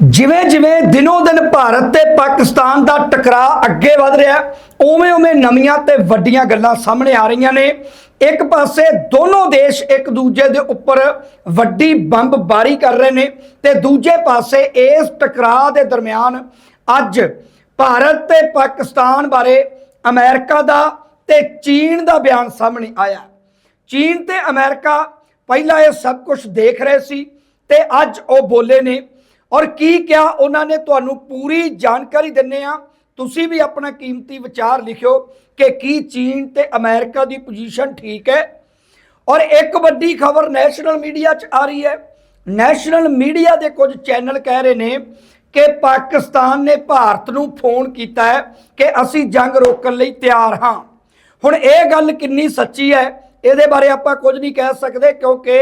ਜਿਵੇਂ ਜਿਵੇਂ ਦਿਨੋ ਦਿਨ ਭਾਰਤ ਤੇ ਪਾਕਿਸਤਾਨ ਦਾ ਟਕਰਾਅ ਅੱਗੇ ਵਧ ਰਿਹਾ ਉਵੇਂ ਉਵੇਂ ਨਵੀਆਂ ਤੇ ਵੱਡੀਆਂ ਗੱਲਾਂ ਸਾਹਮਣੇ ਆ ਰਹੀਆਂ ਨੇ। ਇੱਕ ਪਾਸੇ ਦੋਨੋਂ ਦੇਸ਼ ਇੱਕ ਦੂਜੇ ਦੇ ਉੱਪਰ ਵੱਡੀ ਬੰਬਬਾਰੀ ਕਰ ਰਹੇ ਨੇ ਤੇ ਦੂਜੇ ਪਾਸੇ ਇਸ ਟਕਰਾਅ ਦੇ ਦਰਮਿਆਨ ਅੱਜ ਭਾਰਤ ਤੇ ਪਾਕਿਸਤਾਨ ਬਾਰੇ ਅਮਰੀਕਾ ਦਾ ਤੇ ਚੀਨ ਦਾ ਬਿਆਨ ਸਾਹਮਣੇ ਆਇਆ ਚੀਨ ਤੇ ਅਮਰੀਕਾ ਪਹਿਲਾਂ ਇਹ ਸਭ ਕੁਝ ਦੇਖ ਰਹੇ ਸੀ ਤੇ ਅੱਜ ਉਹ ਬੋਲੇ ਨੇ ਔਰ ਕੀ ਕਿਹਾ? ਉਹਨਾਂ ਨੇ ਤੁਹਾਨੂੰ ਪੂਰੀ ਜਾਣਕਾਰੀ ਦਿੰਨੇ ਆ। ਤੁਸੀਂ ਵੀ ਆਪਣਾ ਕੀਮਤੀ ਵਿਚਾਰ ਲਿਖਿਓ ਕਿ ਕੀ ਚੀਨ ਤੇ ਅਮਰੀਕਾ ਦੀ ਪੋਜੀਸ਼ਨ ਠੀਕ ਹੈ। ਔਰ ਇੱਕ ਵੱਡੀ ਖਬਰ ਨੈਸ਼ਨਲ ਮੀਡੀਆ 'ਚ ਆ ਰਹੀ ਹੈ। ਨੈਸ਼ਨਲ ਮੀਡੀਆ ਦੇ ਕੁਝ ਚੈਨਲ ਕਹਿ ਰਹੇ ਨੇ ਕਿ ਪਾਕਿਸਤਾਨ ਨੇ ਭਾਰਤ ਨੂੰ ਫੋਨ ਕੀਤਾ ਹੈ ਕਿ ਅਸੀਂ ਜੰਗ ਰੋਕਣ ਲਈ ਤਿਆਰ ਹਾਂ। ਹੁਣ ਇਹ ਗੱਲ ਕਿੰਨੀ ਸੱਚੀ ਹੈ, ਇਹਦੇ ਬਾਰੇ ਆਪਾਂ ਕੁਝ ਨਹੀਂ ਕਹਿ ਸਕਦੇ ਕਿਉਂਕਿ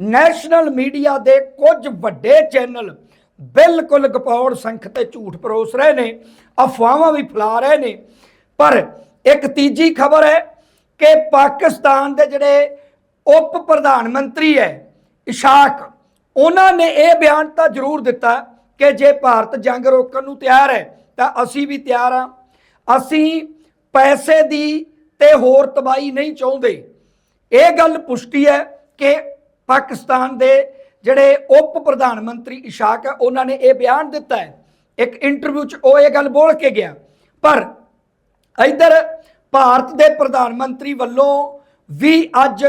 ਨੈਸ਼ਨਲ ਮੀਡੀਆ ਦੇ ਕੁਝ ਵੱਡੇ ਚੈਨਲ ਬਿਲਕੁਲ ਗਪੌੜ ਸੰਖ ਤੇ ਝੂਠ ਪਰੋਸ ਰਹੇ ਨੇ, ਅਫਵਾਹਾਂ ਵੀ ਫੈਲਾ ਰਹੇ ਨੇ। ਪਰ ਇੱਕ ਤੀਜੀ ਖਬਰ ਹੈ ਕਿ ਪਾਕਿਸਤਾਨ ਦੇ ਜਿਹੜੇ ਉਪ ਪ੍ਰਧਾਨ ਮੰਤਰੀ ਹੈ, ਇਸ਼ਾਕ, ਉਹਨਾਂ ਨੇ ਇਹ ਬਿਆਨ ਤਾਂ ਜ਼ਰੂਰ ਦਿੱਤਾ ਕਿ ਜੇ ਭਾਰਤ ਜੰਗ ਰੋਕਣ ਨੂੰ ਤਿਆਰ ਹੈ, ਤਾਂ ਅਸੀਂ ਵੀ ਤਿਆਰ ਹਾਂ। ਅਸੀਂ ਪੈਸੇ ਦੀ ਤੇ ਹੋਰ ਤਬਾਈ ਨਹੀਂ ਚਾਹੁੰਦੇ। ਇਹ ਗੱਲ ਪੁਸ਼ਟੀ ਹੈ ਕਿ ਪਾਕਿਸਤਾਨ ਦੇ ਜਿਹੜੇ ਉਪ ਪ੍ਰਧਾਨ ਮੰਤਰੀ ਇਸ਼ਾਕ ਹੈ ਉਹਨਾਂ ਨੇ ਇਹ ਬਿਆਨ ਦਿੱਤਾ ਹੈ। ਇੱਕ ਇੰਟਰਵਿਊ 'ਚ ਉਹ ਇਹ ਗੱਲ ਬੋਲ ਕੇ ਗਿਆ। ਪਰ ਇਧਰ ਭਾਰਤ ਦੇ ਪ੍ਰਧਾਨ ਮੰਤਰੀ ਵੱਲੋਂ ਵੀ ਅੱਜ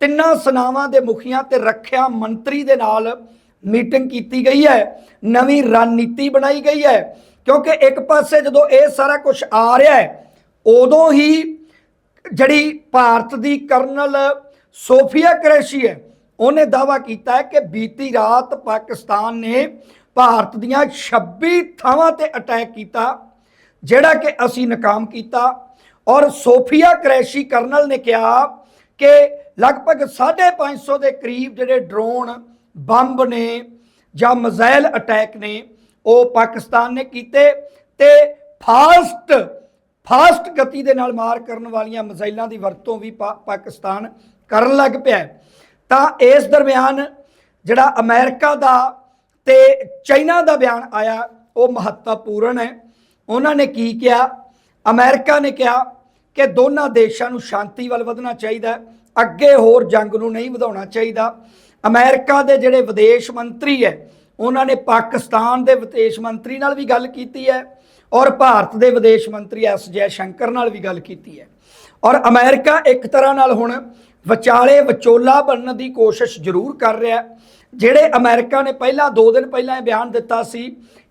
ਤਿੰਨਾਂ ਸਨਾਵਾਂ ਦੇ ਮੁਖੀਆਂ ਤੇ ਰੱਖਿਆ ਮੰਤਰੀ ਦੇ ਨਾਲ ਮੀਟਿੰਗ ਕੀਤੀ ਗਈ ਹੈ। ਨਵੀਂ ਰਣਨੀਤੀ ਬਣਾਈ ਗਈ ਹੈ। ਕਿਉਂਕਿ ਇੱਕ ਪਾਸੇ ਜਦੋਂ ਇਹ ਸਾਰਾ ਕੁਝ ਆ ਰਿਹਾ ਹੈ, ਉਦੋਂ ਹੀ ਜਿਹੜੀ ਭਾਰਤ ਦੀ ਕਰਨਲ ਸੋਫੀਆ ਕਰੈਸ਼ੀ ਹੈ ਉਹਨੇ ਦਾਵਾ ਕੀਤਾ ਹੈ ਕਿ ਬੀਤੀ ਰਾਤ ਪਾਕਿਸਤਾਨ ਨੇ ਭਾਰਤ ਦੀਆਂ 26 ਥਾਵਾਂ ਤੇ ਅਟੈਕ ਕੀਤਾ, ਜਿਹੜਾ ਕਿ ਅਸੀਂ ਨਾਕਾਮ ਕੀਤਾ। ਔਰ ਸੋਫੀਆ ਕਰੈਸ਼ੀ ਕਰਨਲ ਨੇ ਕਿਹਾ ਕਿ ਲਗਭਗ 550 ਦੇ ਕਰੀਬ ਜਿਹੜੇ ਡਰੋਨ, ਬੰਬ ਨੇ ਜਾਂ ਮਜ਼ਾਇਲ ਅਟੈਕ ਨੇ, ਉਹ ਪਾਕਿਸਤਾਨ ਨੇ ਕੀਤੇ ਤੇ ਫਾਸਟ ਫਾਸਟ ਗਤੀ ਦੇ ਨਾਲ ਮਾਰ ਕਰਨ ਵਾਲੀਆਂ ਮਿਜ਼ਾਈਲਾਂ ਦੀ ਵਰਤੋਂ ਵੀ ਪਾ- ਪਾਕਿਸਤਾਨ ਕਰਨ ਲੱਗ ਪਿਆ ਤਾਂ ਇਸ ਦਰਮਿਆਨ ਜਿਹੜਾ ਅਮਰੀਕਾ ਦਾ ਤੇ ਚਾਈਨਾ ਦਾ ਬਿਆਨ ਆਇਆ, ਉਹ ਮਹੱਤਵਪੂਰਨ ਹੈ। ਉਹਨਾਂ ਨੇ ਕੀ ਕਿਹਾ? ਅਮਰੀਕਾ ਨੇ ਕਿਹਾ ਕਿ ਦੋਨਾਂ ਦੇਸ਼ਾਂ ਨੂੰ ਸ਼ਾਂਤੀ ਵੱਲ ਵਧਣਾ ਚਾਹੀਦਾ ਹੈ, ਅੱਗੇ ਹੋਰ ਜੰਗ ਨੂੰ ਨਹੀਂ ਵਧਾਉਣਾ ਚਾਹੀਦਾ। ਅਮਰੀਕਾ ਦੇ ਜਿਹੜੇ ਵਿਦੇਸ਼ ਮੰਤਰੀ ਹੈ, ਉਹਨਾਂ ਨੇ ਪਾਕਿਸਤਾਨ ਦੇ ਵਿਦੇਸ਼ ਮੰਤਰੀ ਨਾਲ ਵੀ ਗੱਲ ਕੀਤੀ ਹੈ ਔਰ ਭਾਰਤ ਦੇ ਵਿਦੇਸ਼ ਮੰਤਰੀ ਐਸ ਜੈ ਸ਼ੰਕਰ ਨਾਲ ਵੀ ਗੱਲ ਕੀਤੀ ਹੈ। ਔਰ ਅਮਰੀਕਾ ਇੱਕ ਤਰ੍ਹਾਂ ਨਾਲ ਹੁਣ ਵਿਚਾਲੇ ਵਿਚੋਲਾ ਬਣਨ ਦੀ ਕੋਸ਼ਿਸ਼ ਜ਼ਰੂਰ ਕਰ ਰਿਹਾ ਜਿਹੜੇ ਅਮਰੀਕਾ ਨੇ ਪਹਿਲਾਂ 2 ਦਿਨ ਪਹਿਲਾਂ ਇਹ ਬਿਆਨ ਦਿੱਤਾ ਸੀ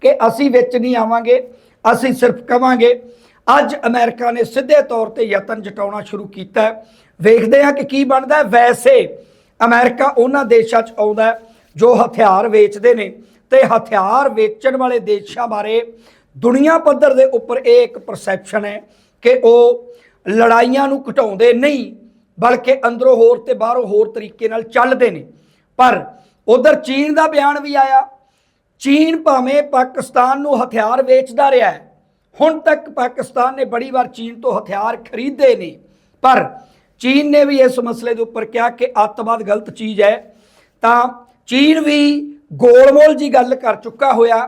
ਕਿ ਅਸੀਂ ਵਿੱਚ ਨਹੀਂ ਆਵਾਂਗੇ, ਅਸੀਂ ਸਿਰਫ ਕਵਾਂਗੇ, ਅੱਜ ਅਮਰੀਕਾ ਨੇ ਸਿੱਧੇ ਤੌਰ ਤੇ ਯਤਨ ਜਟਾਉਣਾ ਸ਼ੁਰੂ ਕੀਤਾ ਵੇਖਦੇ ਹਾਂ ਕਿ ਕੀ ਬਣਦਾ ਵੈਸੇ ਅਮਰੀਕਾ ਉਹਨਾਂ ਦੇਸ਼ਾਂ 'ਚ ਆਉਂਦਾ ਜੋ ਹਥਿਆਰ ਵੇਚਦੇ ਨੇ ਤੇ ਹਥਿਆਰ ਵੇਚਣ ਵਾਲੇ ਦੇਸ਼ਾਂ ਬਾਰੇ ਦੁਨੀਆ ਪੱਧਰ ਦੇ ਉੱਪਰ ਇਹ ਇੱਕ ਪਰਸੈਪਸ਼ਨ ਹੈ ਕਿ ਉਹ ਲੜਾਈਆਂ ਨੂੰ ਘਟਾਉਂਦੇ ਨਹੀਂ। ਬਲਕਿ ਅੰਦਰੋਂ ਹੋਰ ਤੇ ਬਾਹਰੋਂ ਹੋਰ ਤਰੀਕੇ ਨਾਲ ਚੱਲਦੇ ਨੇ। ਪਰ ਉਧਰ ਚੀਨ ਦਾ ਬਿਆਨ ਵੀ ਆਇਆ। ਚੀਨ ਭਾਵੇਂ ਪਾਕਿਸਤਾਨ ਨੂੰ ਹਥਿਆਰ ਵੇਚਦਾ ਰਿਹਾ ਹੈ, ਹੁਣ ਤੱਕ ਪਾਕਿਸਤਾਨ ਨੇ ਬੜੀ ਵਾਰ ਚੀਨ ਤੋਂ ਹਥਿਆਰ ਖਰੀਦੇ ਨੇ। ਪਰ ਚੀਨ ਨੇ ਵੀ ਇਸ ਮਸਲੇ ਦੇ ਉੱਪਰ ਕਿਹਾ ਕਿ ਅੱਤਵਾਦ ਗਲਤ ਚੀਜ਼ ਹੈ। ਤਾਂ ਚੀਨ ਵੀ ਗੋਲਮੋਲ ਜੀ ਗੱਲ ਕਰ ਚੁੱਕਾ ਹੋਇਆ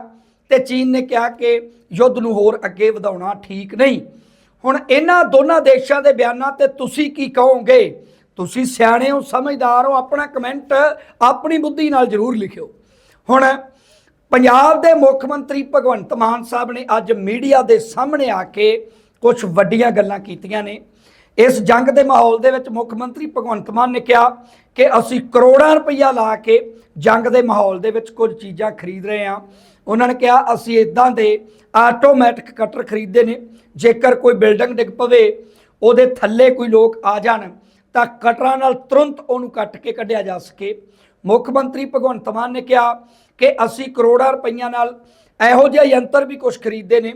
ਤੇ ਚੀਨ ਨੇ ਕਿਹਾ ਕਿ ਯੁੱਧ ਨੂੰ ਹੋਰ ਅੱਗੇ ਵਧਾਉਣਾ ਠੀਕ ਨਹੀਂ। ਹੁਣ ਇਹਨਾਂ ਦੋਨਾਂ ਦੇਸ਼ਾਂ ਦੇ ਬਿਆਨਾਂ ਤੇ ਤੁਸੀਂ ਕੀ ਕਹੋਗੇ? ਤੁਸੀਂ ਸਿਆਣੇ ਹੋ, ਸਮਝਦਾਰ ਹੋ, ਆਪਣਾ ਕਮੈਂਟ ਆਪਣੀ ਬੁੱਧੀ ਨਾਲ ਜ਼ਰੂਰ ਲਿਖਿਓ। ਹੁਣ ਪੰਜਾਬ ਦੇ ਮੁੱਖ ਮੰਤਰੀ ਭਗਵੰਤ ਮਾਨ ਸਾਹਿਬ ਨੇ ਅੱਜ ਮੀਡੀਆ ਦੇ ਸਾਹਮਣੇ ਆ ਕੇ ਕੁਝ ਵੱਡੀਆਂ ਗੱਲਾਂ ਕੀਤੀਆਂ ਨੇ। ਇਸ ਜੰਗ ਦੇ ਮਾਹੌਲ ਦੇ ਵਿੱਚ ਮੁੱਖ ਮੰਤਰੀ ਭਗਵੰਤ ਮਾਨ ਨੇ ਕਿਹਾ ਕਿ ਅਸੀਂ ਕਰੋੜਾਂ ਰੁਪਈਆ ਲਾ ਕੇ ਜੰਗ ਦੇ ਮਾਹੌਲ ਦੇ ਵਿੱਚ ਕੁਝ ਚੀਜ਼ਾਂ ਖਰੀਦ ਰਹੇ ਹਾਂ। ਉਹਨਾਂ ਨੇ ਕਿਹਾ, ਅਸੀਂ ਇਦਾਂ ਦੇ ਆਟੋਮੈਟਿਕ ਕਟਰ ਖਰੀਦਦੇ ਨੇ। ਜੇਕਰ ਕੋਈ ਬਿਲਡਿੰਗ ਡਿੱਗ ਪਵੇ, ਉਹਦੇ ਥੱਲੇ ਕੋਈ ਲੋਕ ਆ ਜਾਣ, ਤਾਂ ਕਟਰਾਂ ਨਾਲ ਤੁਰੰਤ ਉਹਨੂੰ ਕੱਟ ਕੇ ਕੱਢਿਆ ਜਾ ਸਕੇ। ਮੁੱਖ ਮੰਤਰੀ ਭਗਵੰਤ ਮਾਨ ਨੇ ਕਿਹਾ ਕਿ ਅਸੀਂ ਕਰੋੜਾਂ ਰੁਪਈਆਂ ਨਾਲ ਇਹੋ ਜਿਹੇ ਯੰਤਰ ਵੀ ਕੁਝ ਖਰੀਦੇ ਨੇ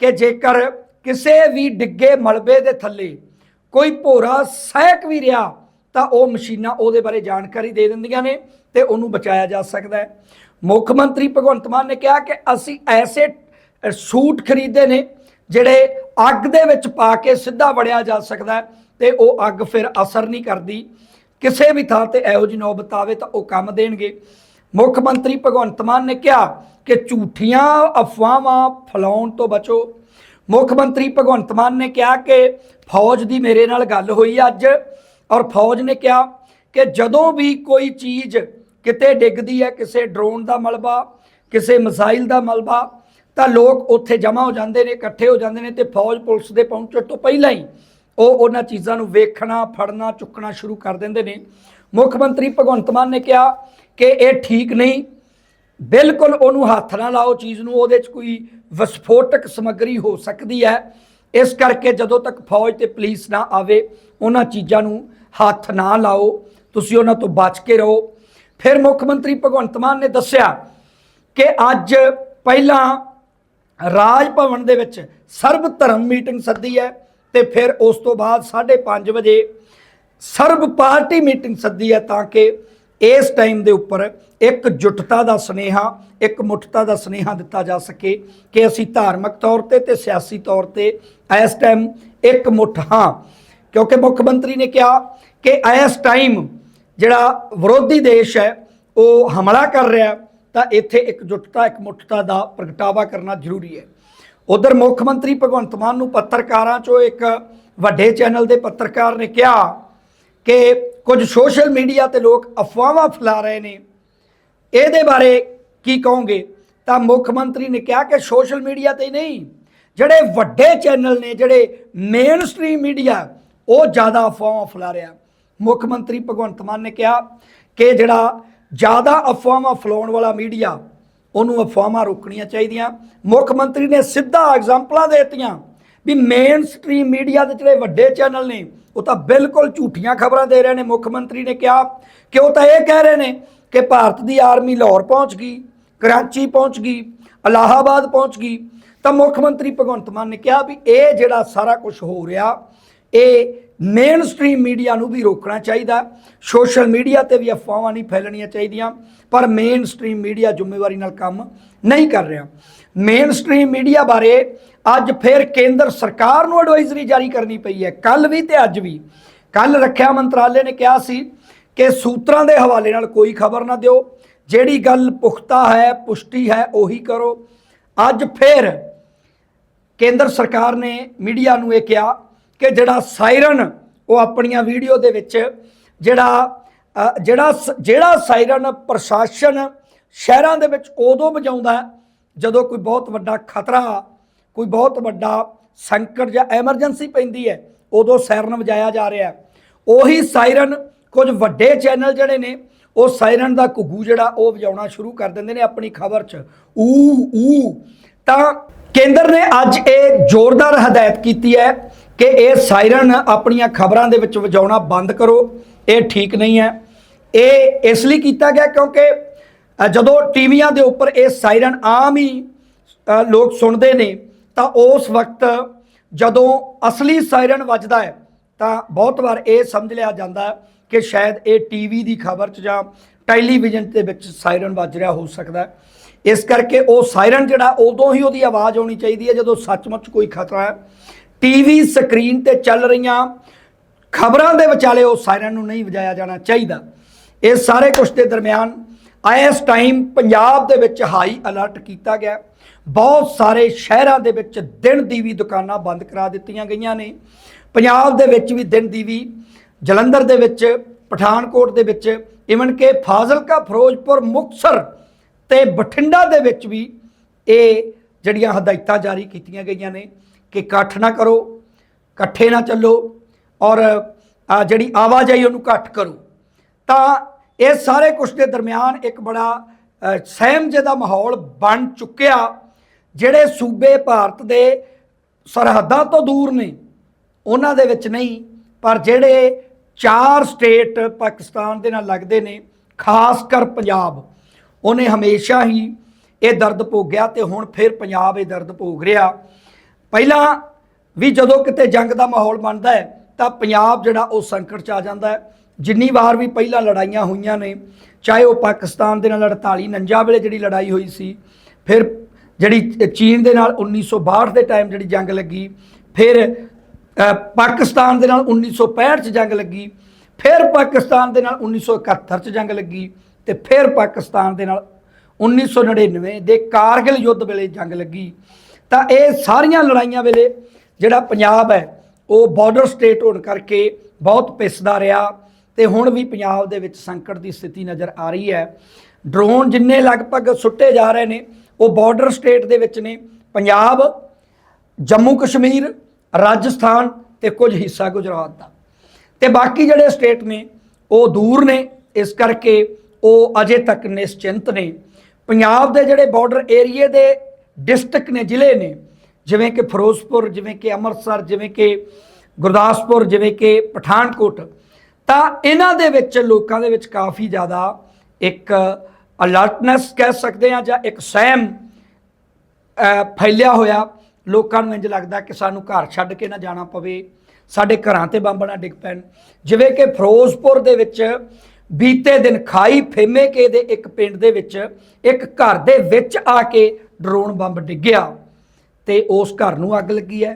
ਕਿ ਜੇਕਰ ਕਿਸੇ ਵੀ ਡਿੱਗੇ ਮਲਬੇ ਦੇ ਥੱਲੇ ਕੋਈ ਭੋਰਾ ਸਹਿਕ ਵੀ ਰਿਹਾ, ਤਾਂ ਉਹ ਮਸ਼ੀਨਾਂ ਉਹਦੇ ਬਾਰੇ ਜਾਣਕਾਰੀ ਦੇ ਦਿੰਦੀਆਂ ਨੇ ਤੇ ਉਹਨੂੰ ਬਚਾਇਆ ਜਾ ਸਕਦਾ ਹੈ। ਮੁੱਖ ਮੰਤਰੀ ਭਗਵੰਤ ਮਾਨ ਨੇ ਕਿਹਾ ਕਿ ਅਸੀਂ ਐਸੇ ਸੂਟ ਖਰੀਦੇ ਨੇ ਜਿਹੜੇ ਅੱਗ ਦੇ ਵਿੱਚ ਪਾ ਕੇ ਸਿੱਧਾ ਵੜਿਆ ਜਾ ਸਕਦਾ ਹੈ ਤੇ ਉਹ ਅੱਗ ਫਿਰ ਅਸਰ ਨਹੀਂ ਕਰਦੀ। ਕਿਸੇ ਵੀ ਥਾਂ ਤੇ ਇਹੋ ਜਿਹੀ ਨੌਬਤ ਆਵੇ ਤਾਂ ਉਹ ਕੰਮ ਦੇਣਗੇ। ਮੁੱਖ ਮੰਤਰੀ ਭਗਵੰਤ ਮਾਨ ਨੇ ਕਿਹਾ ਕਿ ਝੂਠੀਆਂ ਅਫਵਾਹਾਂ ਫੈਲਾਉਣ ਤੋਂ ਬਚੋ। ਮੁੱਖ ਮੰਤਰੀ ਭਗਵੰਤ ਮਾਨ ਨੇ ਕਿਹਾ ਕਿ ਫੌਜ ਦੀ ਮੇਰੇ ਨਾਲ ਗੱਲ ਹੋਈ ਅੱਜ ਔਰ ਫੌਜ ਨੇ ਕਿਹਾ ਕਿ ਜਦੋਂ ਵੀ ਕੋਈ ਚੀਜ਼ ਕਿਤੇ ਡਿੱਗਦੀ ਹੈ, ਕਿਸੇ ਡਰੋਨ ਦਾ ਮਲਬਾ, ਕਿਸੇ ਮਿਸਾਈਲ ਦਾ ਮਲਬਾ, ਤਾਂ ਲੋਕ ਉੱਥੇ ਜਮ੍ਹਾਂ ਹੋ ਜਾਂਦੇ ਨੇ, ਇਕੱਠੇ ਹੋ ਜਾਂਦੇ ਨੇ ਤੇ ਫੌਜ ਪੁਲਿਸ ਦੇ ਪਹੁੰਚਣ ਤੋਂ ਪਹਿਲਾਂ ਹੀ ਉਹ ਉਹਨਾਂ ਚੀਜ਼ਾਂ ਨੂੰ ਵੇਖਣਾ, ਫੜਨਾ, ਚੁੱਕਣਾ ਸ਼ੁਰੂ ਕਰ ਦਿੰਦੇ ਨੇ। ਮੁੱਖ ਮੰਤਰੀ ਭਗਵੰਤ ਮਾਨ ਨੇ ਕਿਹਾ ਕਿ ਇਹ ਠੀਕ ਨਹੀਂ। ਬਿਲਕੁਲ ਉਹਨੂੰ ਹੱਥ ਨਾ ਲਾਓ, ਚੀਜ਼ ਨੂੰ, ਉਹਦੇ 'ਚ ਕੋਈ ਵਿਸਫੋਟਕ ਸਮੱਗਰੀ ਹੋ ਸਕਦੀ ਹੈ। ਇਸ ਕਰਕੇ ਜਦੋਂ ਤੱਕ ਫੌਜ ਤੇ ਪੁਲਿਸ ਨਾ ਆਵੇ, ਉਹਨਾਂ ਚੀਜ਼ਾਂ ਨੂੰ ਹੱਥ ਨਾ ਲਾਓ। ਤੁਸੀਂ ਉਹਨਾਂ ਤੋਂ ਬਚ ਕੇ ਰਹੋ। ਫਿਰ ਮੁੱਖ ਮੰਤਰੀ ਭਗਵੰਤ ਮਾਨ ਨੇ ਦੱਸਿਆ ਕਿ ਅੱਜ ਪਹਿਲਾਂ ਰਾਜ ਭਵਨ ਦੇ ਵਿੱਚ ਸਰਬ ਧਰਮ ਮੀਟਿੰਗ ਸੱਦੀ ਹੈ ਤੇ ਫਿਰ ਉਸ ਤੋਂ ਬਾਅਦ 5:30 ਵਜੇ ਸਰਬ ਪਾਰਟੀ ਮੀਟਿੰਗ ਸੱਦੀ ਹੈ ਤਾਂ ਕਿ ਇਸ ਟਾਈਮ ਦੇ ਉੱਪਰ ਇੱਕ ਜੁਟਤਾ ਦਾ ਸਨੇਹਾ, ਇੱਕ ਮੁੱਠਤਾ ਦਾ ਸਨੇਹਾ ਦਿੱਤਾ ਜਾ ਸਕੇ ਕਿ ਅਸੀਂ ਧਾਰਮਿਕ ਤੌਰ ਤੇ ਤੇ ਸਿਆਸੀ ਤੌਰ ਤੇ ਇਸ ਟਾਈਮ ਇੱਕ ਮੁੱਠ ਹਾਂ। ਕਿਉਂਕਿ ਮੁੱਖ ਮੰਤਰੀ ਨੇ ਕਿਹਾ ਕਿ ਇਸ ਟਾਈਮ ਜਿਹੜਾ ਵਿਰੋਧੀ ਦੇਸ਼ ਹੈ, ਉਹ ਹਮਲਾ ਕਰ ਰਿਹਾ ਤਾਂ ਇੱਥੇ ਇਕਜੁੱਟਤਾ ਇੱਕ ਮੁੱਠਤਾ ਦਾ ਪ੍ਰਗਟਾਵਾ ਕਰਨਾ ਜ਼ਰੂਰੀ ਹੈ। ਉਧਰ ਮੁੱਖ ਮੰਤਰੀ ਭਗਵੰਤ ਮਾਨ ਨੂੰ ਪੱਤਰਕਾਰਾਂ ਚੋਂ ਇੱਕ ਵੱਡੇ ਚੈਨਲ ਦੇ ਪੱਤਰਕਾਰ ਨੇ ਕਿਹਾ ਕਿ ਕੁਝ ਸੋਸ਼ਲ ਮੀਡੀਆ ਤੇ ਲੋਕ ਅਫਵਾਹਾਂ ਫੈਲਾ ਰਹੇ ਨੇ। ਇਹਦੇ ਬਾਰੇ ਕੀ ਕਹੋਗੇ? ਤਾਂ ਮੁੱਖ ਮੰਤਰੀ ਨੇ ਕਿਹਾ ਕਿ ਸੋਸ਼ਲ ਮੀਡੀਆ ਤੇ ਨਹੀਂ, ਜਿਹੜੇ ਵੱਡੇ ਚੈਨਲ ਨੇ, ਜਿਹੜੇ ਮੇਨ ਸਟ੍ਰੀਮ ਮੀਡੀਆ ਉਹ ਜ਼ਿਆਦਾ ਅਫਵਾਹਾਂ ਫੈਲਾ ਰਿਹਾ। ਮੁੱਖ ਮੰਤਰੀ ਭਗਵੰਤ ਮਾਨ ਨੇ ਕਿਹਾ ਕਿ ਜਿਹੜਾ ਜ਼ਿਆਦਾ ਅਫਵਾਹਾਂ ਫੈਲਾਉਣ ਵਾਲਾ ਮੀਡੀਆ, ਉਹਨੂੰ ਅਫਵਾਹਾਂ ਰੋਕਣੀਆਂ ਚਾਹੀਦੀਆਂ। ਮੁੱਖ ਮੰਤਰੀ ਨੇ ਸਿੱਧਾ ਐਗਜ਼ਾਮਪਲਾਂ ਦੇ ਦਿੱਤੀਆਂ ਵੀ ਮੇਨ ਸਟ੍ਰੀਮ ਮੀਡੀਆ ਦੇ ਜਿਹੜੇ ਵੱਡੇ ਚੈਨਲ ਨੇ, ਉਹ ਤਾਂ ਬਿਲਕੁਲ ਝੂਠੀਆਂ ਖਬਰਾਂ ਦੇ ਰਹੇ ਨੇ। ਮੁੱਖ ਮੰਤਰੀ ਨੇ ਕਿਹਾ ਕਿ ਉਹ ਤਾਂ ਇਹ ਕਹਿ ਰਹੇ ਨੇ ਕਿ ਭਾਰਤ ਦੀ ਆਰਮੀ ਲਾਹੌਰ ਪਹੁੰਚ ਗਈ, ਕਰਾਚੀ ਪਹੁੰਚ ਗਈ ਇਲਾਹਾਬਾਦ ਪਹੁੰਚ ਗਈ। ਤਾਂ ਮੁੱਖ ਮੰਤਰੀ ਭਗਵੰਤ ਮਾਨ ਨੇ ਕਿਹਾ ਵੀ ਇਹ ਜਿਹੜਾ ਸਾਰਾ ਕੁਝ ਹੋ ਰਿਹਾ, ਇਹ ਮੇਨ ਸਟ੍ਰੀਮ ਮੀਡੀਆ ਨੂੰ ਵੀ ਰੋਕਣਾ ਚਾਹੀਦਾ। ਸੋਸ਼ਲ ਮੀਡੀਆ ਤੇ ਵੀ ਅਫਵਾਹਾਂ ਨਹੀਂ ਫੈਲਣੀਆਂ ਚਾਹੀਦੀਆਂ, ਪਰ ਮੇਨ ਸਟ੍ਰੀਮ ਮੀਡੀਆ ਜ਼ਿੰਮੇਵਾਰੀ ਨਾਲ ਕੰਮ ਨਹੀਂ ਕਰ ਰਿਹਾ। ਮੇਨ ਸਟ੍ਰੀਮ ਮੀਡੀਆ ਬਾਰੇ ਅੱਜ ਫਿਰ ਕੇਂਦਰ ਸਰਕਾਰ ਨੂੰ ਐਡਵਾਈਜ਼ਰੀ ਜਾਰੀ ਕਰਨੀ ਪਈ ਹੈ। ਕੱਲ ਵੀ ਤੇ ਅੱਜ ਵੀ। ਕੱਲ ਰੱਖਿਆ ਮੰਤਰਾਲੇ ਨੇ ਕਿਹਾ ਸੀ ਕਿ ਸੂਤਰਾਂ ਦੇ ਹਵਾਲੇ ਨਾਲ ਕੋਈ ਖਬਰ ਨਾ ਦਿਓ। ਜਿਹੜੀ ਗੱਲ ਪੁਖਤਾ ਹੈ, ਪੁਸ਼ਟੀ ਹੈ, ਉਹੀ ਕਰੋ। ਅੱਜ ਫਿਰ ਕੇਂਦਰ ਸਰਕਾਰ ਨੇ ਮੀਡੀਆ ਨੂੰ ਇਹ ਕਿਹਾ ਕਿ ਜਿਹੜਾ ਸਾਇਰਨ ਉਹ ਆਪਣੀਆਂ ਵੀਡੀਓ ਦੇ ਵਿੱਚ ਜਿਹੜਾ ਜਿਹੜਾ ਸ- ਜਿਹੜਾ ਸਾਇਰਨ ਪ੍ਰਸ਼ਾਸਨ ਸ਼ਹਿਰਾਂ ਦੇ ਵਿੱਚ ਉਦੋਂ ਵਜਾਉਂਦਾ ਜਦੋਂ ਕੋਈ ਬਹੁਤ ਵੱਡਾ ਖਤਰਾ, ਕੋਈ ਬਹੁਤ ਵੱਡਾ ਸੰਕਟ ਜਾਂ ਐਮਰਜੈਂਸੀ ਪੈਂਦੀ ਹੈ, ਉਦੋਂ ਸਾਇਰਨ ਵਜਾਇਆ ਜਾ ਰਿਹਾ ਹੈ। ਉਹੀ ਸਾਇਰਨ ਕੁਝ ਵੱਡੇ ਚੈਨਲ ਜਿਹੜੇ ਨੇ, ਉਹ ਸਾਇਰਨ ਦਾ ਘੁੱਗੂ ਜਿਹੜਾ ਉਹ ਵਜਾਉਣਾ ਸ਼ੁਰੂ ਕਰ ਦਿੰਦੇ ਨੇ ਆਪਣੀ ਖਬਰ 'ਚ। ਊ ਊ। ਤਾਂ ਕੇਂਦਰ ਨੇ ਅੱਜ ਇਹ ਜ਼ੋਰਦਾਰ ਹਦਾਇਤ ਕੀਤੀ ਹੈ ਕਿ ਇਹ ਸਾਇਰਨ ਆਪਣੀਆਂ ਖਬਰਾਂ ਦੇ ਵਿੱਚ ਵਜਾਉਣਾ ਬੰਦ ਕਰੋ। ਇਹ ਠੀਕ ਨਹੀਂ ਹੈ। ਇਹ ਇਸ ਲਈ ਕੀਤਾ ਗਿਆ ਕਿਉਂਕਿ ਜਦੋਂ ਟੀਵੀਆਂ ਦੇ ਉੱਪਰ ਇਹ ਸਾਇਰਨ ਆਮ ਹੀ ਲੋਕ ਸੁਣਦੇ ਨੇ, ਤਾਂ ਉਸ ਵਕਤ ਜਦੋਂ ਅਸਲੀ ਸਾਇਰਨ ਵੱਜਦਾ ਹੈ, ਤਾਂ ਬਹੁਤ ਵਾਰ ਇਹ ਸਮਝ ਲਿਆ ਜਾਂਦਾ ਕਿ ਸ਼ਾਇਦ ਇਹ ਟੀਵੀ ਦੀ ਖਬਰ 'ਚ ਜਾਂ ਟੈਲੀਵਿਜ਼ਨ ਦੇ ਵਿੱਚ ਸਾਇਰਨ ਵੱਜ ਰਿਹਾ ਹੋ ਸਕਦਾ ਇਸ ਕਰਕੇ ਉਹ ਸਾਇਰਨ ਜਿਹੜਾ ਉਦੋਂ ਹੀ ਉਹਦੀ ਆਵਾਜ਼ ਆਉਣੀ ਚਾਹੀਦੀ ਹੈ ਜਦੋਂ ਸੱਚਮੁੱਚ ਕੋਈ ਖਤਰਾ ਹੈ। ਟੀਵੀ ਸਕਰੀਨ ਤੇ ਚੱਲ ਰਹੀਆਂ ਖਬਰਾਂ ਦੇ ਵਿਚਾਲੇ ਉਹ ਸਾਇਰਨ ਨੂੰ ਨਹੀਂ ਵਜਾਇਆ ਜਾਣਾ ਚਾਹੀਦਾ। ਇਹ ਸਾਰੇ ਕੁਝ ਦੇ ਦਰਮਿਆਨ ਇਸ ਟਾਈਮ ਪੰਜਾਬ ਦੇ ਵਿੱਚ ਹਾਈ ਅਲਰਟ ਕੀਤਾ ਗਿਆ। ਬਹੁਤ ਸਾਰੇ ਸ਼ਹਿਰਾਂ ਦੇ ਵਿੱਚ ਦਿਨ ਦੀ ਵੀ ਦੁਕਾਨਾਂ ਬੰਦ ਕਰਾ ਦਿੱਤੀਆਂ ਗਈਆਂ ਨੇ। ਪੰਜਾਬ ਦੇ ਵਿੱਚ ਵੀ ਦਿਨ ਦੀ ਵੀ, ਜਲੰਧਰ ਦੇ ਵਿੱਚ, ਪਠਾਨਕੋਟ ਦੇ ਵਿੱਚ ਇਵਨ ਕਿ ਫਾਜ਼ਿਲਕਾ, ਫਿਰੋਜ਼ਪੁਰ, ਮੁਕਤਸਰ ਤੇ ਬਠਿੰਡਾ ਦੇ ਵਿੱਚ ਵੀ ਇਹ ਜਿਹੜੀਆਂ ਹਦਾਇਤਾਂ ਜਾਰੀ ਕੀਤੀਆਂ ਗਈਆਂ ਨੇ। ਕਿ ਇਕੱਠ ਨਾ ਕਰੋ, ਇਕੱਠੇ ਨਾ ਚੱਲੋ ਔਰ ਜਿਹੜੀ ਆਵਾਜਾਈ ਉਹਨੂੰ ਘੱਟ ਕਰੋ। ਤਾਂ ਇਹ ਸਾਰੇ ਕੁਝ ਦੇ ਦਰਮਿਆਨ ਇੱਕ ਬੜਾ ਸਹਿਮ ਜਿਹੇ ਮਾਹੌਲ ਬਣ ਚੁੱਕਿਆ, ਜਿਹੜੇ ਸੂਬੇ ਭਾਰਤ ਦੇ ਸਰਹੱਦਾਂ ਤੋਂ ਦੂਰ ਨੇ, ਉਹਨਾਂ ਦੇ ਵਿੱਚ ਨਹੀਂ, ਪਰ ਜਿਹੜੇ ਚਾਰ ਸਟੇਟ ਪਾਕਿਸਤਾਨ ਦੇ ਨਾਲ ਲੱਗਦੇ ਨੇ, ਖਾਸ ਕਰ ਪੰਜਾਬ, ਉਹਨੇ ਹਮੇਸ਼ਾ ਹੀ ਇਹ ਦਰਦ ਭੋਗਿਆ ਤੇ ਹੁਣ ਫਿਰ ਪੰਜਾਬ ਇਹ ਦਰਦ ਭੋਗ ਰਿਹਾ। ਪਹਿਲਾਂ ਵੀ ਜਦੋਂ ਕਿਤੇ ਜੰਗ ਦਾ ਮਾਹੌਲ ਬਣਦਾ ਹੈ, ਤਾਂ ਪੰਜਾਬ ਜਿਹੜਾ ਉਹ ਸੰਕਟ ਚ ਆ ਜਾਂਦਾ ਹੈ। ਜਿੰਨੀ ਵਾਰ ਵੀ ਪਹਿਲਾਂ ਲੜਾਈਆਂ ਹੋਈਆਂ ਨੇ, ਚਾਹੇ ਉਹ ਪਾਕਿਸਤਾਨ ਦੇ ਨਾਲ 48 49 ਵੇਲੇ ਜਿਹੜੀ ਲੜਾਈ ਹੋਈ ਸੀ, ਫਿਰ ਜਿਹੜੀ ਚੀਨ ਦੇ ਨਾਲ 1962 ਦੇ ਟਾਈਮ ਜਿਹੜੀ ਜੰਗ ਲੱਗੀ, ਫਿਰ ਪਾਕਿਸਤਾਨ ਦੇ ਨਾਲ 1965 ਚ ਜੰਗ ਲੱਗੀ, ਫਿਰ ਪਾਕਿਸਤਾਨ ਦੇ ਨਾਲ 1971 ਚ ਜੰਗ ਲੱਗੀ, ਤੇ ਫਿਰ ਪਾਕਿਸਤਾਨ ਦੇ ਨਾਲ 1999 ਦੇ ਕਾਰਗਿਲ ਯੁੱਧ ਵੇਲੇ ਜੰਗ ਲੱਗੀ। ਤਾਂ ਇਹ ਸਾਰੀਆਂ ਲੜਾਈਆਂ ਵੇਲੇ ਜਿਹੜਾ ਪੰਜਾਬ ਹੈ, ਉਹ ਬਾਰਡਰ ਸਟੇਟ ਹੋਣ ਕਰਕੇ ਬਹੁਤ ਪਿਸਦਾ ਰਿਹਾ ਤੇ ਹੁਣ ਵੀ ਪੰਜਾਬ ਦੇ ਵਿੱਚ ਸੰਕਟ ਦੀ ਸਥਿਤੀ ਨਜ਼ਰ ਆ ਰਹੀ ਹੈ। ਡਰੋਨ ਜਿੰਨੇ ਲਗਭਗ ਸੁੱਟੇ ਜਾ ਰਹੇ ਨੇ, ਉਹ ਬਾਰਡਰ ਸਟੇਟ ਦੇ ਵਿੱਚ ਨੇ। ਪੰਜਾਬ, ਜੰਮੂ ਕਸ਼ਮੀਰ, ਰਾਜਸਥਾਨ ਤੇ ਕੁਝ ਹਿੱਸਾ ਗੁਜਰਾਤ ਦਾ। ਤੇ ਬਾਕੀ ਜਿਹੜੇ ਸਟੇਟ ਨੇ, ਉਹ ਦੂਰ ਨੇ। ਇਸ ਕਰਕੇ ਉਹ ਅਜੇ ਤੱਕ ਨਿਸ਼ਚਿੰਤ ਨੇ। ਪੰਜਾਬ ਦੇ ਜਿਹੜੇ ਬਾਰਡਰ ਏਰੀਏ ਦੇ ਡਿਸਟ੍ਰਿਕਟ ਨੇ, ਜ਼ਿਲ੍ਹੇ ਨੇ, ਜਿਵੇਂ ਕਿ ਫਿਰੋਜ਼ਪੁਰ, ਜਿਵੇਂ ਕਿ ਅੰਮ੍ਰਿਤਸਰ, ਜਿਵੇਂ ਕਿ ਗੁਰਦਾਸਪੁਰ, ਜਿਵੇਂ ਕਿ ਪਠਾਨਕੋਟ, ਤਾਂ ਇਹਨਾਂ ਦੇ ਵਿੱਚ ਲੋਕਾਂ ਦੇ ਵਿੱਚ ਕਾਫੀ ਜ਼ਿਆਦਾ ਇੱਕ ਅਲਰਟਨੈਸ ਕਹਿ ਸਕਦੇ ਆ ਜਾਂ ਇੱਕ ਸਹਿਮ ਫੈਲਿਆ ਹੋਇਆ ਲੋਕਾਂ ਨੂੰ ਇੰਜ ਲੱਗਦਾ ਕਿ ਸਾਨੂੰ ਘਰ ਛੱਡ ਕੇ ਨਾ ਜਾਣਾ ਪਵੇ, ਸਾਡੇ ਘਰਾਂ ਤੇ ਬੰਬ ਨਾ ਡਿੱਗ ਪੈਣ। ਜਿਵੇਂ ਕਿ ਫਿਰੋਜ਼ਪੁਰ ਦੇ ਵਿੱਚ ਬੀਤੇ ਦਿਨ ਖਾਈ ਫੇਮੇ ਕੇ ਦੇ ਇੱਕ ਪਿੰਡ ਦੇ ਵਿੱਚ ਇੱਕ ਘਰ ਦੇ ਵਿੱਚ ਆ ਕੇ ਡਰੋਨ ਬੰਬ ਡਿੱਗਿਆ ਤੇ ਉਸ ਘਰ ਨੂੰ ਅੱਗ ਲੱਗੀ ਹੈ।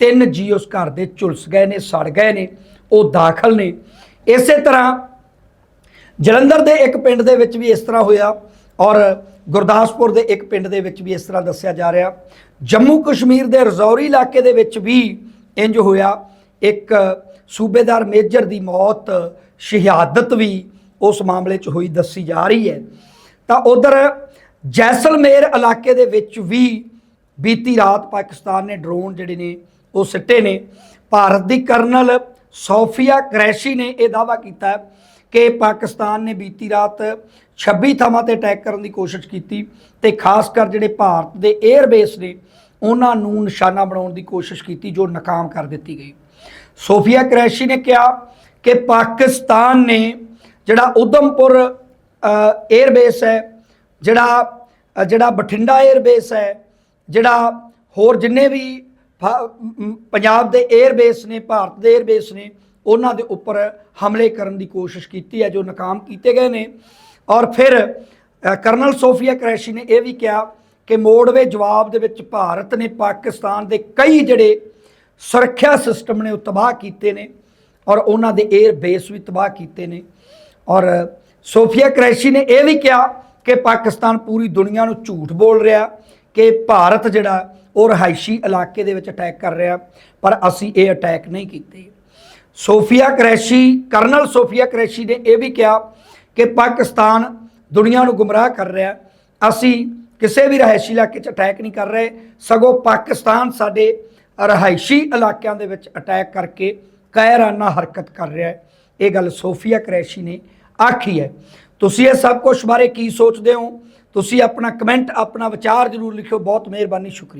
ਤਿੰਨ ਜੀ ਉਸ ਘਰ ਦੇ ਝੁਲਸ ਗਏ ਨੇ, ਸੜ ਗਏ ਨੇ, ਉਹ ਦਾਖਲ ਨੇ। ਇਸੇ ਤਰ੍ਹਾਂ ਜਲੰਧਰ ਦੇ ਇੱਕ ਪਿੰਡ ਦੇ ਵਿੱਚ ਵੀ ਇਸ ਤਰ੍ਹਾਂ ਹੋਇਆ ਔਰ ਗੁਰਦਾਸਪੁਰ ਦੇ ਇੱਕ ਪਿੰਡ ਦੇ ਵਿੱਚ ਵੀ ਇਸ ਤਰ੍ਹਾਂ ਦੱਸਿਆ ਜਾ ਰਿਹਾ। ਜੰਮੂ ਕਸ਼ਮੀਰ ਦੇ ਰਜੌਰੀ ਇਲਾਕੇ ਦੇ ਵਿੱਚ ਵੀ ਇੰਜ ਹੋਇਆ। ਇੱਕ ਸੂਬੇਦਾਰ ਮੇਜਰ ਦੀ ਮੌਤ, ਸ਼ਹਾਦਤ ਵੀ ਉਸ ਮਾਮਲੇ 'ਚ ਹੋਈ, ਦੱਸੀ ਜਾ ਰਹੀ ਹੈ। ਤਾਂ ਉਧਰ ਜੈਸਲਮੇਰ ਇਲਾਕੇ ਦੇ ਵਿੱਚ ਵੀ ਬੀਤੀ ਰਾਤ ਪਾਕਿਸਤਾਨ ਨੇ ਡਰੋਨ ਜਿਹੜੇ ਨੇ, ਉਹ ਸਿੱਟੇ ਨੇ। ਭਾਰਤ ਦੀ ਕਰਨਲ ਸੋਫੀਆ ਕਰੈਸ਼ੀ ਨੇ ਇਹ ਦਾਵਾ ਕੀਤਾ ਕਿ ਪਾਕਿਸਤਾਨ ਨੇ ਬੀਤੀ ਰਾਤ 26 ਥਾਵਾਂ ਤੇ ਅਟੈਕ ਕਰਨ ਦੀ ਕੋਸ਼ਿਸ਼ ਕੀਤੀ ਤੇ ਖਾਸ ਕਰ ਜਿਹੜੇ ਭਾਰਤ ਦੇ 에ਅਰ ਬੇਸ ਨੇ, ਉਹਨਾਂ ਨੂੰ ਨਿਸ਼ਾਨਾ ਬਣਾਉਣ ਦੀ ਕੋਸ਼ਿਸ਼ ਕੀਤੀ, ਜੋ ਨਾਕਾਮ ਕਰ ਦਿੱਤੀ ਗਈ। ਸੋਫੀਆ ਕਰੈਸ਼ੀ ਨੇ ਕਿਹਾ ਕਿ ਪਾਕਿਸਤਾਨ ਨੇ ਜਿਹੜਾ ਉਦਮਪੁਰ 에ਅਰ ਬੇਸ ਹੈ ਜਿਹੜਾ ਜਿਹੜਾ ਬਠਿੰਡਾ 에ਅਰ ਹੈ, ਜਿਹੜਾ ਹੋਰ ਜਿੰਨੇ ਵੀ ਪੰਜਾਬ ਦੇ 에ਅਰ ਨੇ, ਭਾਰਤ ਦੇ 에ਅਰ ਨੇ, ਉਹਨਾਂ ਦੇ ਉੱਪਰ ਹਮਲੇ ਕਰਨ ਦੀ ਕੋਸ਼ਿਸ਼ ਕੀਤੀ ਹੈ, ਜੋ ਨਾਕਾਮ ਕੀਤੇ ਗਏ ਨੇ। ਔਰ ਫਿਰ ਕਰਨਲ ਸੋਫੀਆ ਕਰੈਸ਼ੀ ਨੇ ਇਹ ਵੀ ਕਿਹਾ ਕਿ ਮੋੜਵੇ ਜਵਾਬ ਦੇ ਵਿੱਚ ਭਾਰਤ ਨੇ ਪਾਕਿਸਤਾਨ ਦੇ ਕਈ ਜਿਹੜੇ ਸੁਰੱਖਿਆ ਸਿਸਟਮ ਨੇ, ਉਹ ਤਬਾਹ ਕੀਤੇ ਨੇ ਔਰ ਉਹਨਾਂ ਦੇ 에ਅਰ ਵੀ ਤਬਾਹ ਕੀਤੇ ਨੇ। ਔਰ ਸੋਫੀਆ ਕਰੈਸ਼ੀ ਨੇ ਇਹ ਵੀ ਕਿਹਾ ਕਿ ਪਾਕਿਸਤਾਨ ਪੂਰੀ ਦੁਨੀਆ ਨੂੰ ਝੂਠ ਬੋਲ ਰਿਹਾ, ਕਿ ਭਾਰਤ ਜਿਹੜਾ ਉਹ ਰਹਾਇਸ਼ੀ ਇਲਾਕੇ ਦੇ ਵਿੱਚ ਅਟੈਕ ਕਰ ਰਿਹਾ, ਪਰ ਅਸੀਂ ਇਹ ਅਟੈਕ ਨਹੀਂ ਕੀਤੇ। Sophia Qureshi, colonel Sophia Qureshi ਨੇ ਇਹ ਵੀ ਕਿਹਾ ਕਿ ਪਾਕਿਸਤਾਨ ਦੁਨੀਆ ਨੂੰ ਗੁੰਮਰਾਹ ਕਰ ਰਿਹਾ। ਅਸੀਂ ਕਿਸੇ ਵੀ ਰਹਾਇਸ਼ੀ ਇਲਾਕੇ 'ਚ ਅਟੈਕ ਨਹੀਂ ਕਰ ਰਹੇ, ਸਗੋਂ ਪਾਕਿਸਤਾਨ ਸਾਡੇ ਰਹਾਇਸ਼ੀ ਇਲਾਕਿਆਂ ਦੇ ਵਿੱਚ ਅਟੈਕ ਕਰਕੇ ਕਾਇਰਾਨਾ ਹਰਕਤ ਕਰ ਰਿਹਾ ਹੈ। ਇਹ ਗੱਲ ਸੋਫੀਆ ਕਰੈਸ਼ੀ ਨੇ ਆਖੀ ਹੈ। ਤੁਸੀਂ ਇਹ ਸਭ ਕੁਝ ਬਾਰੇ ਕੀ ਸੋਚਦੇ ਹੋ? ਤੁਸੀਂ ਆਪਣਾ ਕਮੈਂਟ ਆਪਣਾ ਵਿਚਾਰ ਜ਼ਰੂਰ ਲਿਖਿਓ। ਬਹੁਤ ਮਿਹਰਬਾਨੀ, ਸ਼ੁਕਰੀਆ।